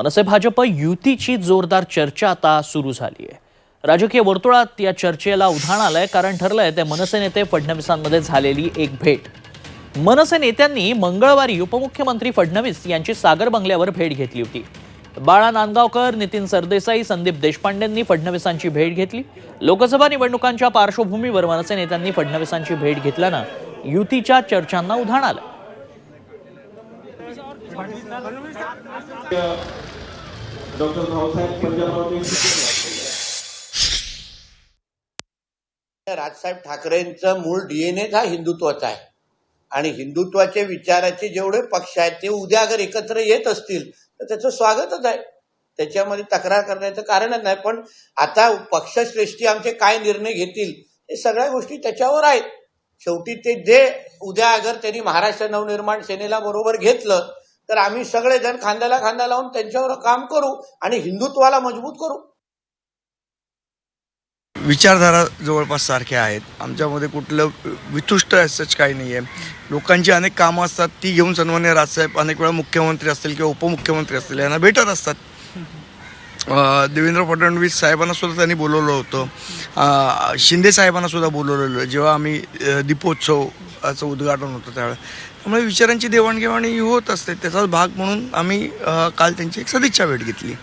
मनसे भाजप युतीची जोरदार चर्चा आता सुरू झाली आहे. राजकीय वर्तुळात या चर्चेला उधाण आलंय कारण ठरलंय ते मनसे नेते फडणवीसांमध्ये झालेली एक भेट. मनसे नेत्यांनी मंगळवारी उपमुख्यमंत्री फडणवीस यांची सागर बंगल्यावर भेट घेतली होती. बाळा नांदगावकर नितीन सरदेसाई संदीप देशपांडेंनी फडणवीसांची भेट घेतली. लोकसभा निवडणुकांच्या पार्श्वभूमीवर मनसे नेत्यांनी फडणवीसांची भेट घेतल्यानं युतीच्या चर्चांना उधाण आलं. डॉक्टर भाऊसाहेब पंजाबराव राजसाहेब ठाकरेंचं मूळ डीएनएच हा हिंदुत्वाचा आहे? आणि हिंदुत्वाचे विचाराचे जेवढे पक्ष आहेत ते उद्या अगर एकत्र येत असतील तर त्याचं स्वागतच आहे. त्याच्यामध्ये तक्रार करण्याचं कारणच नाही पण आता पक्षश्रेष्ठी आमचे काय निर्णय घेतील हे सगळ्या गोष्टी त्याच्यावर आहेत. शेवटी ते जे उद्या अगर त्यांनी महाराष्ट्र नवनिर्माण सेनेला बरोबर घेतलं तर आम्ही सगळेजण खांद्याला खांदा लावून त्यांच्यावर काम करू आणि हिंदुत्वाला मजबूत करू. विचारधारा जवळपास सारख्या आहेत. आमच्यामध्ये कुठलं वितुष्ट सच काही नाही आहे लोकांची अनेक कामं असतात ती घेऊन सन्मान्य राजसाहेब अनेक वेळा मुख्यमंत्री असतील किंवा उपमुख्यमंत्री असतील यांना भेटत असतात. देवेंद्र फडणवीस साहेबांना सुद्धा त्यांनी बोलवलं होतं. शिंदे साहेबांना सुद्धा बोलवलेलं जेव्हा आम्ही दीपोत्सव याचं उद्घाटन होतं त्यावेळेला त्यामुळे विचारांची देवाणघेवाण ही होत असते. त्याचाच भाग म्हणून आम्ही काल त्यांची एक सदिच्छा भेट घेतली.